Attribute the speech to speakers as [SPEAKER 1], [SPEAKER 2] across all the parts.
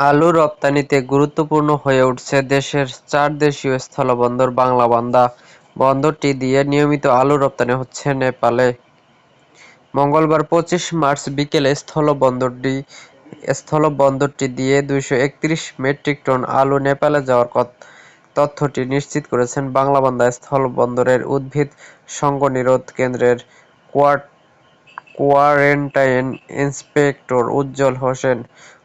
[SPEAKER 1] আলু রপ্তানিতে গুরুত্বপূর্ণ হয়ে উঠছে দেশের চার দেশীয় স্থলবন্দর বাংলাবান্ধা বন্দরটি দিয়ে নিয়মিত আলু রপ্তানি হচ্ছে নেপালে। মঙ্গলবার পঁচিশ মার্চ বিকেলে স্থলবন্দরটি স্থলবন্দরটি দিয়ে দুইশো একত্রিশ মেট্রিক টন আলু নেপালে যাওয়ার তথ্যটি নিশ্চিত করেছেন বাংলাবান্ধা স্থলবন্দরের উদ্ভিদ সংঘনিরোধ কেন্দ্রের কোয়ারেন্টাইন ইন্সপেক্টর উজ্জ্বল হোসেন।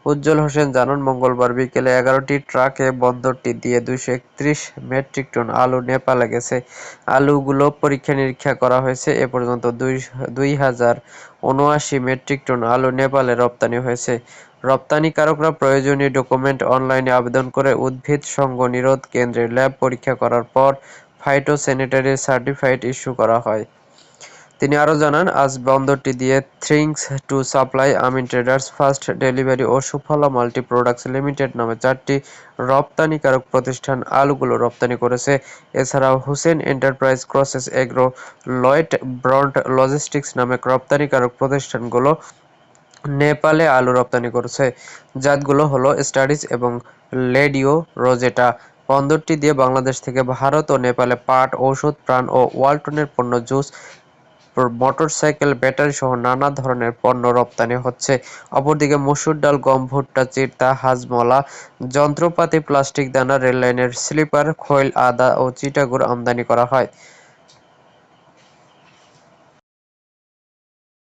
[SPEAKER 1] উজ্জ্বল হোসেন জানান, মঙ্গলবার বিকেলে এগারোটি ট্রাকে বন্দরটি দিয়ে দুইশো একত্রিশ মেট্রিক টন আলু নেপালে গেছে। আলুগুলো পরীক্ষা-নিরীক্ষা করা হয়েছে। এ পর্যন্ত দুই হাজার উনআশি মেট্রিক টন আলু নেপালে রপ্তানি হয়েছে। রপ্তানিকারকরা প্রয়োজনীয় ডকুমেন্ট অনলাইনে আবেদন করে উদ্ভিদ সংঘনিরোধ কেন্দ্রে ল্যাব পরীক্ষা করার পর ফাইটোস্যানিটারি সার্টিফাইড ইস্যু করা হয়। তিনি আরও জানান, আজ বন্দরটি দিয়ে things to supply, Amin traders, first delivery O Sufala multi products limited নামে চারটি রপ্তানিকারক প্রতিষ্ঠান আলুগুলো রপ্তানি করেছে। এছাড়াও Hussain enterprise, crosses agro, Lloyd brand logistics নামে রপ্তানিকারক প্রতিষ্ঠানগুলো নেপালে আলু রপ্তানি করেছে। জাতগুলো হলো স্টাডিজ এবং লেডিও রোজেটা। বন্দরটি দিয়ে বাংলাদেশ থেকে ভারত ও নেপালে পাট, ঔষধ, প্রাণ ও ওয়ালটনের পণ্য, জুস, মোটরসাইকেল ব্যাটারি সহ নানা ধরনের পণ্য রপ্তানি হচ্ছে। অপরদিকে মসুর ডাল, গম, ভুট্টা, চিরতা হাজমলা, যন্ত্রপাতি, প্লাস্টিক দানা, রেললাইনের স্লিপার, খৈল, আদা ও চিটাগুড় আমদানি করা হয়।